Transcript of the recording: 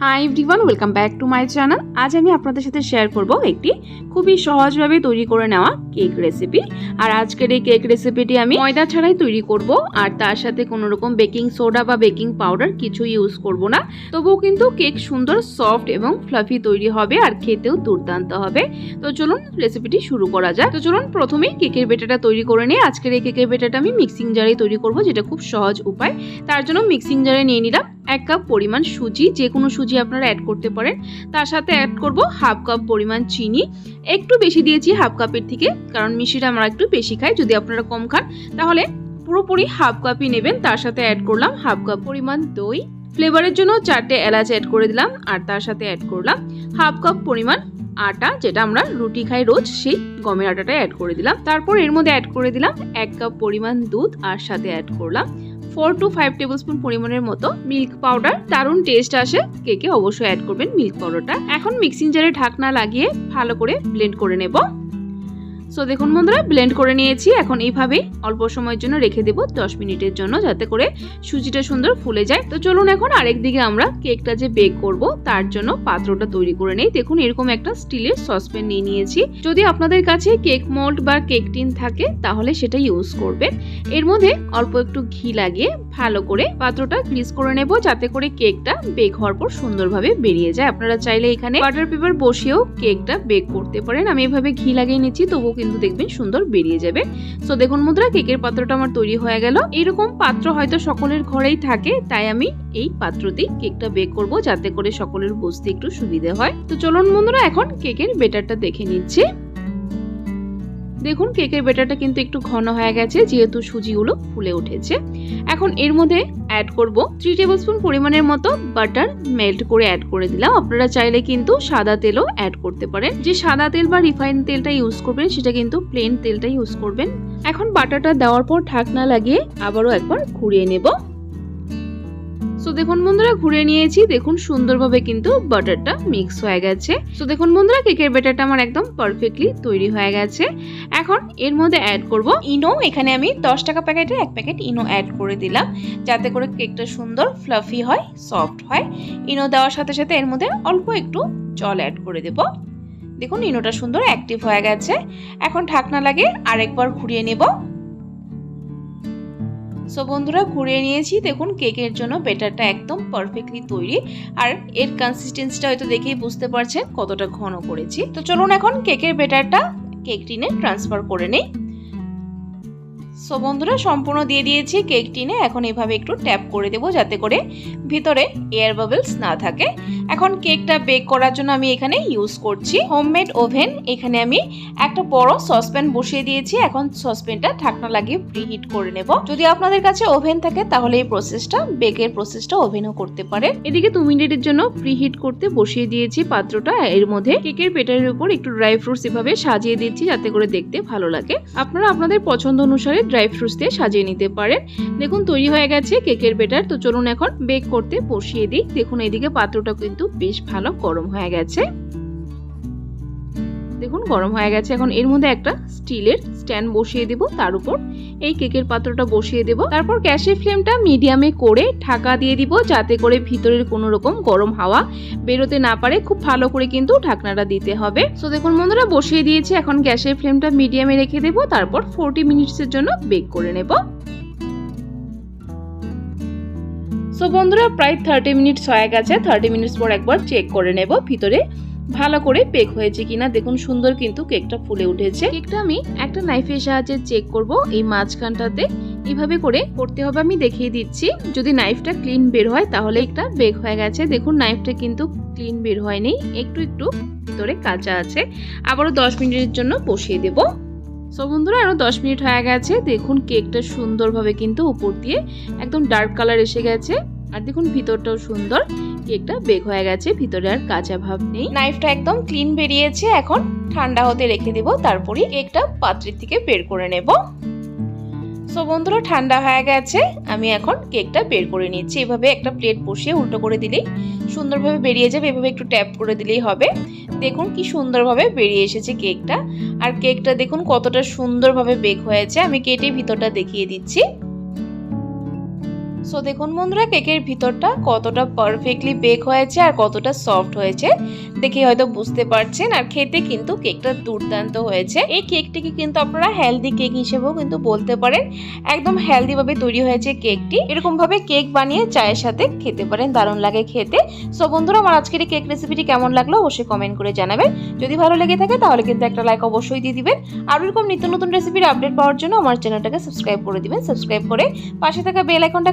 Hi everyone welcome back to my channel আজ আমি আপনাদের সাথে শেয়ার করব একটি খুবই সহজভাবে তৈরি করে নেওয়া কেক রেসিপি আর আজকের এই কেক রেসিপিটি আমি ময়দা ছাড়াই তৈরি করব। আর তার সাথে কোনো রকম বেকিং সোডা বা বেকিং পাউডার কিছু ইউজ করব না। তবুও কিন্তু কেক সুন্দর সফট এবং ফ্লাফি তৈরি হবে আর খেতেও দুর্দান্ত হবে। তো চলুন রেসিপিটি শুরু করা যায় তো চলুন প্রথমেই কেকের বেটাটা তৈরি করে নিই। আজকের এই কেকের বেটাটা আমি মিক্সিং জারে তৈরি করব, যেটা খুব সহজ উপায়। তার জন্য মিক্সিং জারে নিয়ে নিলাম এক কাপ পরিমাণ সুজি, যে কোনো সুজি আপনারা অ্যাড করতে পারেন। তার সাথে অ্যাড করব হাফ কাপ পরিমাণ চিনি। একটু বেশি দিয়েছি হাফ কাপের থেকে, কারণ মিষ্টিটা আমরা একটু বেশি খাই, যদি আপনারা কম খান। তাহলে পুরোপুরি হাফ কাপই নেবেন, তার সাথে অ্যাড করলাম হাফ কাপ পরিমাণ দই। ফ্লেভারের জন্য চারটে এলাচ অ্যাড করে দিলাম, আর তার সাথে অ্যাড করলাম হাফ কাপ পরিমাণ আটা, যেটা আমরা রুটি খাই রোজ, সেই গমের আটাটা অ্যাড করে দিলাম। তারপর এর মধ্যে অ্যাড করে দিলাম এক কাপ পরিমাণ দুধ, আর সাথে অ্যাড করলাম four two five tablespoon পরিমাণের মতো মিল্ক পাউডার দারুণ টেস্ট আসে। কেকে অবশ্যই অ্যাড করবেন মিল্ক পাউডারটা এখন মিক্সিং জারে ঢাকনা লাগিয়ে ভালো করে ব্লেন্ড করে নেব। সো দেখুন বন্ধুরা ব্লেন্ড করে নিয়েছি। এখন এইভাবে অল্প সময়ের জন্য রেখে দেবো দশ মিনিটের জন্য যাতে করে সুজিটা সুন্দর ফুলে যায়। তো চলুন এখন আরেক দিকে আমরা কেকটা যে বেক করব, তার জন্য পাত্রটা তৈরি করে নেই। দেখুন, এরকম একটা স্টিলের সসপ্যান নিয়ে নিয়েছি। যদি আপনাদের কাছে কেক মোল্ড বা কেক টিন থাকে, তাহলে সেটা ইউজ করবেন। এর মধ্যে অল্প একটু ঘি লাগিয়ে ভালো করে পাত্রটা গ্রিস করে নেব, যাতে করে কেকটা বেক হওয়ার পর সুন্দরভাবে বেরিয়ে যায়। আপনারা চাইলে এখানে বাটার পেপার বসিয়েও কেকটা বেক করতে পারেন। আমি এভাবে ঘি লাগিয়ে নিচ্ছি, তবুও কিন্তু দেখবেন সুন্দর বেরিয়ে যাবে। সো দেখুন মুদ্রা, কেকের পাত্রটা আমার তৈরি হয়ে গেল। এরকম পাত্র হয়তো সকলের ঘরেই থাকে, তাই আমি এই পাত্রতেই কেকটা বেক করব যাতে করে সকলের বুঝতে একটু সুবিধে হয়। তো চলুন বন্ধুরা, এখন কেকের বেটারটা দেখে নিচ্ছি। দেখুন কেকের বেটারটা কিন্তু একটু ঘন হয়ে গেছে, যেহেতু সুজিগুলো ফুলে উঠেছে। এখন এর মধ্যে অ্যাড করব থ্রি টেবিল স্পুন পরিমাণের মতো বাটার মেল্ট করে অ্যাড করে দিলাম। আপনারা চাইলে কিন্তু সাদা তেলও অ্যাড করতে পারেন। যে সাদা তেল বা রিফাইন তেলটা ইউজ করবেন, সেটা কিন্তু প্লেন তেলটা ইউজ করবেন। এখন বাটারটা দেওয়ার পর ঢাকনা লাগিয়ে আবারও একবার ঘুরিয়ে নেব। সো দেখুন বন্ধুরা, ঘুরে নিয়েছি। দেখুন সুন্দরভাবে কিন্তু বাটারটা মিক্স হয়ে গেছে। সো দেখুন বন্ধুরা কেকের ব্যাটারটা আমার একদম পারফেক্টলি তৈরি হয়ে গেছে। এখন এর মধ্যে অ্যাড করব ইনো এখানে আমি দশ টাকা প্যাকেটে এক প্যাকেট ইনো অ্যাড করে দিলাম। যাতে করে কেকটা সুন্দর ফ্লাফি হয় সফট হয়। ইনো দেওয়ার সাথে সাথে এর মধ্যে অল্প একটু জল অ্যাড করে দেব। দেখুন ইনোটা সুন্দর অ্যাক্টিভ হয়ে গেছে। এখন ঢাকনা লাগে আরেকবার ঘুরিয়ে নেব। সো বন্ধুরা, ঘুরিয়ে নিয়েছি। দেখুন, কেকের জন্য বেটারটা একদম পারফেক্টলি তৈরি। আর এর কনসিস্টেন্সিটা হয়তো দেখেই বুঝতে পারছেন কতটা ঘন করেছি। তো চলুন এখন কেকের বেটারটা কেক টিনে ট্রান্সফার করে নেই। সো বন্ধুরা, সম্পূর্ণ দিয়ে দিয়েছি কেক টিনে এখন এভাবে একটু ট্যাপ করে দেবো যাতে করে ভিতরে এয়ার বাবলস না থাকে। এখন কেকটা বেক করার জন্য আমি এখানে ইউজ করছি। হোমমেড ওভেন এখানে আমি একটা বড় সসপ্যান বসিয়ে দিয়েছি। এখন সসপ্যানটা ঢাকনা লাগিয়ে প্রিহিট করে নেব। যদি আপনাদের কাছে ওভেন থাকে, তাহলে এই প্রসেসটা বেকের প্রসেসটা ওভেনও করতে পারে এদিকে দু মিনিটের জন্য প্রিহিট করতে বসিয়ে দিয়েছি পাত্রটা। এর মধ্যে কেকের পেটারের উপর একটু ড্রাই ফ্রুটস এভাবে সাজিয়ে দিচ্ছি, যাতে করে দেখতে ভালো লাগে। আপনারা আপনাদের পছন্দ অনুসারে ড্রাই ফ্রুটস দিয়ে সাজিয়ে নিতে পারেন। দেখুন, তৈরি হয়ে গেছে কেকের বেটার তো চলুন এখন বেক করতে বসিয়ে দিই। দেখুন এইদিকে পাত্রটা কিন্তু বেশ ভালো গরম হয়ে গেছে। দেখুন, গরম হয়ে গেছে। এখন এর মধ্যে একটা স্টিলের স্ট্যান্ড বসিয়ে দেব তার উপর। এই কেকের পাত্রটা বসিয়ে দেব। তারপর গ্যাসের ফ্লেমটা মিডিয়ামে করে ঢাকা দিয়ে দিব যাতে করে ভিতরের কোনো রকম গরম হাওয়া বেরোতে না পারে। খুব ভালো করে কিন্তু ঢাকনাটা দিতে হবে। সো দেখুন বন্ধুরা, বসিয়ে দিয়েছি। এখন গ্যাসের ফ্লেমটা মিডিয়ামে রেখে দেব। তারপর ফোরটি মিনিটসের জন্য বেক করে নেব। সো বন্ধুরা, প্রায় থার্টি মিনিটস হয়ে গেছে। থার্টি মিনিটস পর একবার চেক করে নেব ভিতরে ভালো করে পেক হয়েছে কিনা। দেখুন, সুন্দর কিন্তু কেকটা ফুলে উঠেছে। কেকটা আমি একটা নাইফের সাহায্যে চেক করব এই মাঝখানটাতে। এইভাবে করে করতে হবে, আমি দেখিয়ে দিচ্ছি। যদি নাইফটা ক্লিন বের হয়, তাহলে একটা বেক হয়ে গেছে। দেখুন নাইফটা কিন্তু ক্লিন বের হয়নি। একটু একটু ভিতরে কাঁচা আছে। আবারও দশ মিনিটের জন্য বসিয়ে দেব। সো বন্ধুরা, আরও দশ মিনিট হয়ে গেছে। দেখুন কেকটা সুন্দরভাবে কিন্তু উপর দিয়ে একদম ডার্ক কালার এসে গেছে। আর দেখুন ভিতরটাও সুন্দর, কেকটা বেক হয়ে গেছে, ভিতরে আর কাঁচা ভাব নেই। নাইফটা একদম ক্লিন বেরিয়েছে, এখন ঠান্ডা হতে রেখে দেব তারপরে কেকটা পাত্রের থেকে বের করে নেব। সো বন্ধুরা, ঠান্ডা হয়ে গেছে, আমি এখন কেকটা বের করে নিচ্ছি। এভাবে একটা প্লেট বসিয়ে উল্টো করে দিলেই সুন্দরভাবে বেরিয়ে যাবে, এভাবে একটু ট্যাপ করে দিলেই হবে। দেখুন কি সুন্দরভাবে বেরিয়ে এসেছে কেকটা। আর কেকটা দেখুন কতটা সুন্দরভাবে বেক হয়েছে, আমি কেটে ভিতরটা দেখিয়ে দিচ্ছি। সো দেখুন বন্ধুরা, কেকের ভিতরটা কতটা পারফেক্টলি বেক হয়েছে আর কতটা সফট হয়েছে। দেখে হয়তো বুঝতে পারছেন আর খেতে কিন্তু কেকটা দুর্দান্ত হয়েছে। এই কেকটিকে কিন্তু আপনারা হেলদি কেক হিসেবেও কিন্তু বলতে পারেন। একদম হেলদিভাবে তৈরি হয়েছে কেকটি। এরকমভাবে কেক বানিয়ে চায়ের সাথে খেতে পারেন, দারুণ লাগে খেতে। সো বন্ধুরা, আমার আজকের কেক রেসিপিটি কেমন লাগল অবশ্যই কমেন্ট করে জানাবেন। যদি ভালো লেগে থাকে তাহলে কিন্তু একটা লাইক অবশ্যই দিয়ে দিবেন। আর এরকম নিত্য নতুন রেসিপির আপডেট পাওয়ার জন্য আমার চ্যানেলটাকে সাবস্ক্রাইব করে দিবেন। সাবস্ক্রাইব করে পাশে থাকা বেল আইকনটা